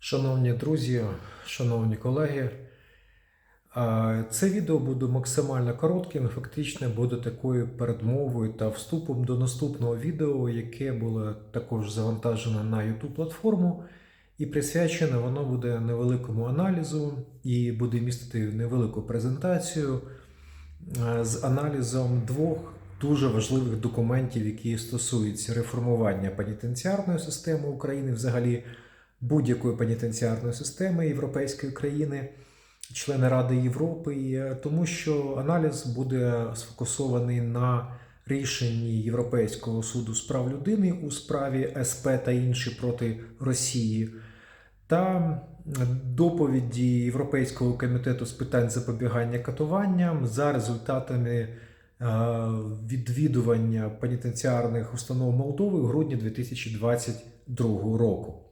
Шановні друзі, шановні колеги, це відео буде максимально коротким, фактично буде такою передмовою та вступом до наступного відео, яке було також завантажено на YouTube платформу, і присвячене воно буде невеликому аналізу і буде містити невелику презентацію з аналізом двох дуже важливих документів, які стосуються реформування пенітенціарної системи України взагалі будь-якої пенітенціарної системи Європейської країни, члени Ради Європи, е, тому що аналіз буде сфокусований на рішенні Європейського суду з прав людини у справі СП та інші проти Росії. Та доповіді Європейського комітету з питань запобігання катуванням за результатами е, відвідування пенітенціарних установ Молдови у грудні 2022 року.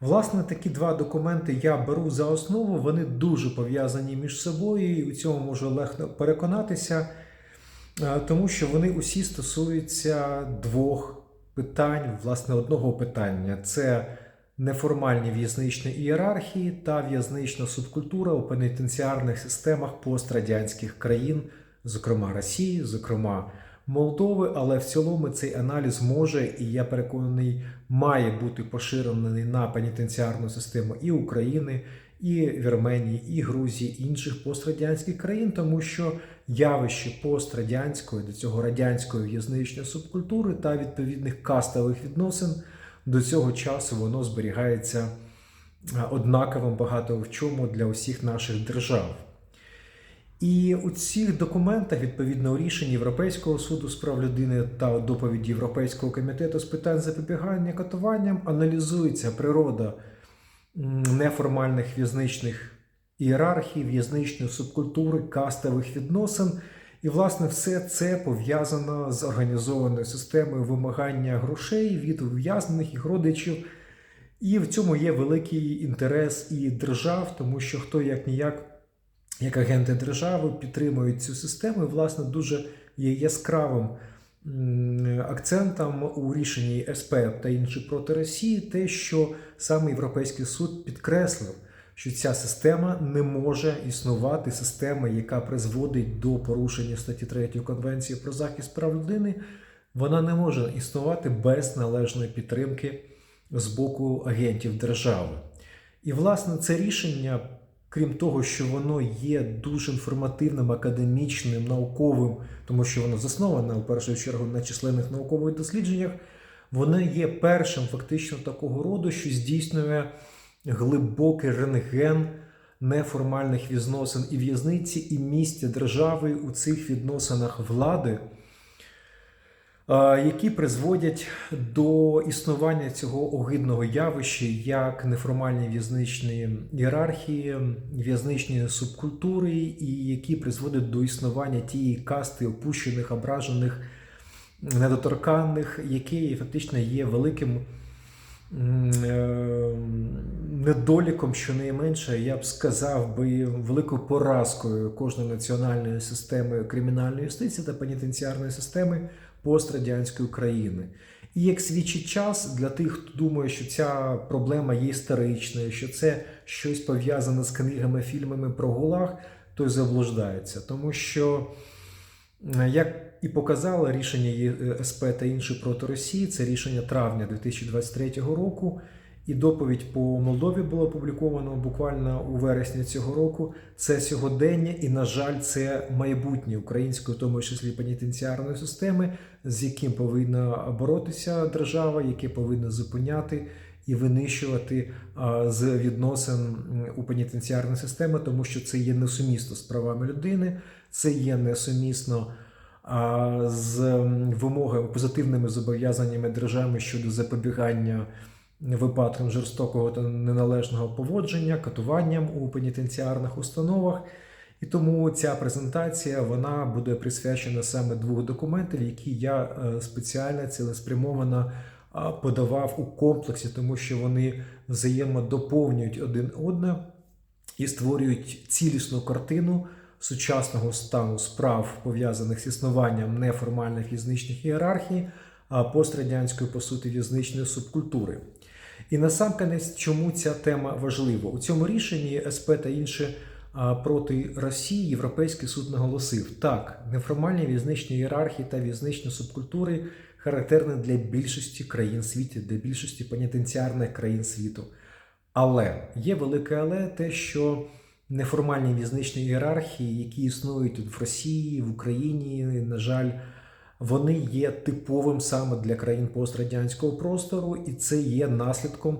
Власне, такі два документи я беру за основу, вони дуже пов'язані між собою, і у цьому можу легко переконатися, е, тому що вони усі стосуються двох питань, власне, одного питання: це неформальні в'язничні ієрархії та в'язнична субкультура у пенітенціарних системах пострадянських країн, зокрема Росії, зокрема Молдови, але в цілому цей аналіз може, і я переконаний, має бути поширений на пенітенціарну систему і України, і Вірменії, і Грузії, і інших пострадянських країн, тому що явище пострадянської до цього радянської в'язничної субкультури та відповідних кастових відносин до цього часу воно зберігається однаковим багато в чому для усіх наших держав. І у цих документах, відповідно у рішенні Європейського суду з прав людини та доповіді Європейського комітету з питань запобігання катуванням, аналізується природа неформальних в'язничних ієрархій, в'язничної субкультури, кастових відносин. І, власне, все це пов'язано з організованою системою вимагання грошей від ув'язнених їх родичів. І в цьому є великий інтерес і держав, тому що хто як ніяк як агенти держави підтримують цю систему. І, власне, дуже є яскравим акцентом у рішенні СП та інші проти Росії, те, що саме Європейський суд підкреслив, що ця система не може існувати, система, яка призводить до порушення статті 3 Конвенції про захист прав людини, вона не може існувати без належної підтримки з боку агентів держави. І, власне, це рішення крім того, що воно є дуже інформативним, академічним, науковим, тому що воно засноване в першу чергу на численних наукових дослідженнях, воно є першим фактично такого роду, що здійснює глибокий рентген неформальних відносин і в'язниці, і місця держави у цих відносинах влади які призводять до існування цього огидного явища як неформальні в'язничні ієрархії, в'язничні субкультури, і які призводять до існування тієї касти опущених, ображених, недоторканних, які фактично є великим. е, Недоліком, що найменше, я б сказав би великою поразкою кожної національної системи кримінальної юстиції та пенітенціарної системи пострадянської країни. І як свідчить час для тих, хто думає, що ця проблема є історичною, що це щось пов'язане з книгами, фільмами про ГУЛАГ, той заблуждається. Тому що, як і показало рішення ЄСП та інші проти Росії, це рішення травня 2023 року. І доповідь по Молдові було опубліковано буквально у вересні цього року. Це сьогодення, і, на жаль, це майбутнє української, в тому числі пенітенціарної системи, з яким повинна боротися держава, яке повинна зупиняти і винищувати з відносин у пенітенціарної системи, тому що це є несумісно з правами людини, це є несумісно. З вимогами позитивними зобов'язаннями держави щодо запобігання випадкам жорстокого та неналежного поводження, катуванням у пенітенціарних установах. І тому ця презентація вона буде присвячена саме двох документів, які я е, спеціально цілеспрямовано подавав у комплексі, тому що вони взаємодоповнюють один одне і створюють цілісну картину сучасного стану справ, пов'язаних з існуванням неформальних в'язничних ієрархій, а пострадянської, по суті, в'язничної субкультури. І насамкінець, чому ця тема важлива? У цьому рішенні СП та інші проти Росії Європейський суд наголосив: так, неформальні в'язничні ієрархії та в'язничні субкультури характерні для більшості країн світу, для більшості пенітенціарних країн світу. Але є велике але те, що неформальні в'язничні ієрархії, які існують в Росії, в Україні, на жаль, вони є типовим саме для країн пострадянського простору, і це є наслідком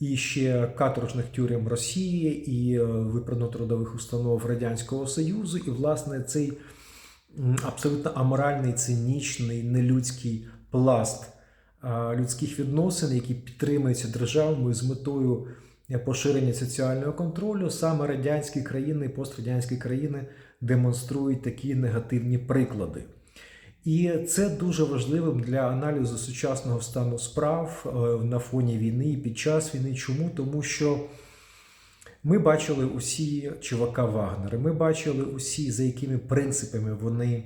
і ще каторжних тюрем Росії, і е, виправно-трудових установ Радянського Союзу, і власне цей абсолютно аморальний, цинічний, нелюдський пласт людських відносин, які підтримуються державами з метою е, поширення соціального контролю, саме радянські країни і пострадянські країни демонструють такі негативні приклади. І це дуже важливим для аналізу сучасного стану справ е, на фоні війни і під час війни. Чому? Тому що ми бачили усі чувака Вагнери, ми бачили усі, за якими принципами вони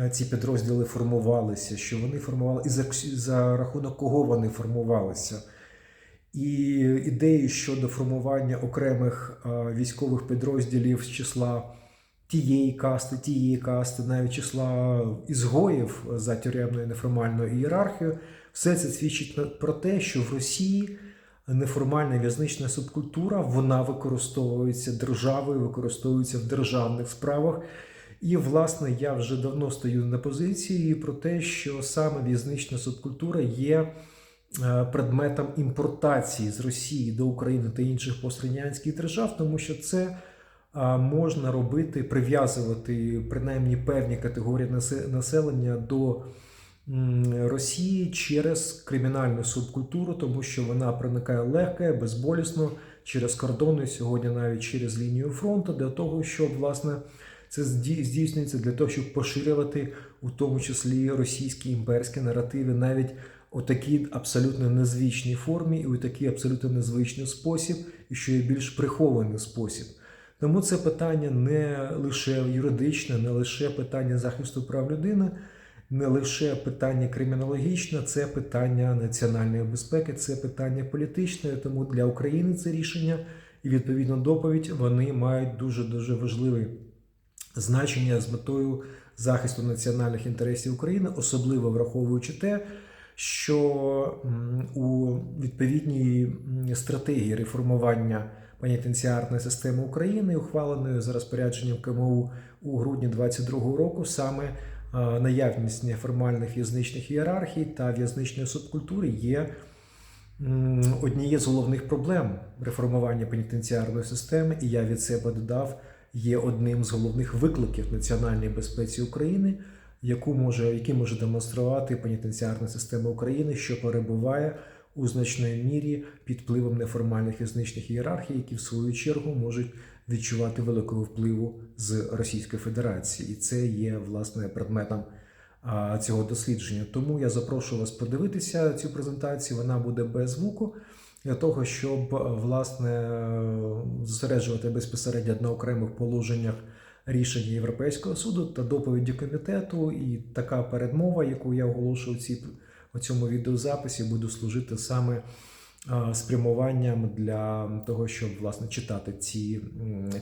е, ці підрозділи формувалися, що вони формували, і за, за рахунок кого вони формувалися. І ідеї щодо формування окремих е, військових підрозділів з числа тієї касти, тієї касти, навіть числа ізгоїв за тюремною неформальною ієрархією, все це свідчить про те, що в Росії неформальна в'язнична субкультура вона використовується державою, використовується в державних справах. І, власне, я вже давно стою на позиції про те, що саме в'язнична субкультура є е, предметом імпортації з Росії до України та інших пострадянських держав, тому що це можна робити, прив'язувати принаймні певні категорії населення до Росії через кримінальну субкультуру, тому що вона проникає легко, безболісно через кордони, сьогодні навіть через лінію фронту, для того, щоб власне це здійснюється для того, щоб поширювати у тому числі російські імперські наративи, навіть у такій абсолютно незвичній формі і у такий абсолютно незвичний спосіб, і що є більш прихований спосіб. Тому це питання не лише юридичне, не лише питання захисту прав людини, не лише питання кримінологічне, це питання національної безпеки, це питання політичне. Тому для України це рішення і відповідно доповідь вони мають дуже дуже важливе значення з метою захисту національних інтересів України, особливо враховуючи те, що у відповідній стратегії реформування пенітенціарної системи України, ухваленої за розпорядженням КМУ у грудні 2022 року, саме наявність неформальних в'язничних ієрархій та в'язничної субкультури є однією з головних проблем реформування пенітенціарної системи, і я від себе додав, є одним з головних викликів національної безпеці України, яку може, які може демонструвати пенітенціарна система України, що перебуває у значної мірі під впливом неформальних в'язничних ієрархій, які в свою чергу можуть відчувати великого впливу з Російської Федерації, і це є власне предметом цього дослідження. Тому я запрошую вас подивитися цю презентацію. Вона буде без звуку. Для того, щоб власне зосереджувати безпосередньо на окремих положеннях рішення Європейського суду та доповіді комітету, і така передмова, яку я оголошую в цій у цьому відеозаписі, буду служити саме спрямуванням для того, щоб власне читати ці,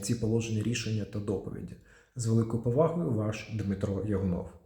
ці положення рішення та доповіді. З великою повагою, ваш Дмитро Ягунов.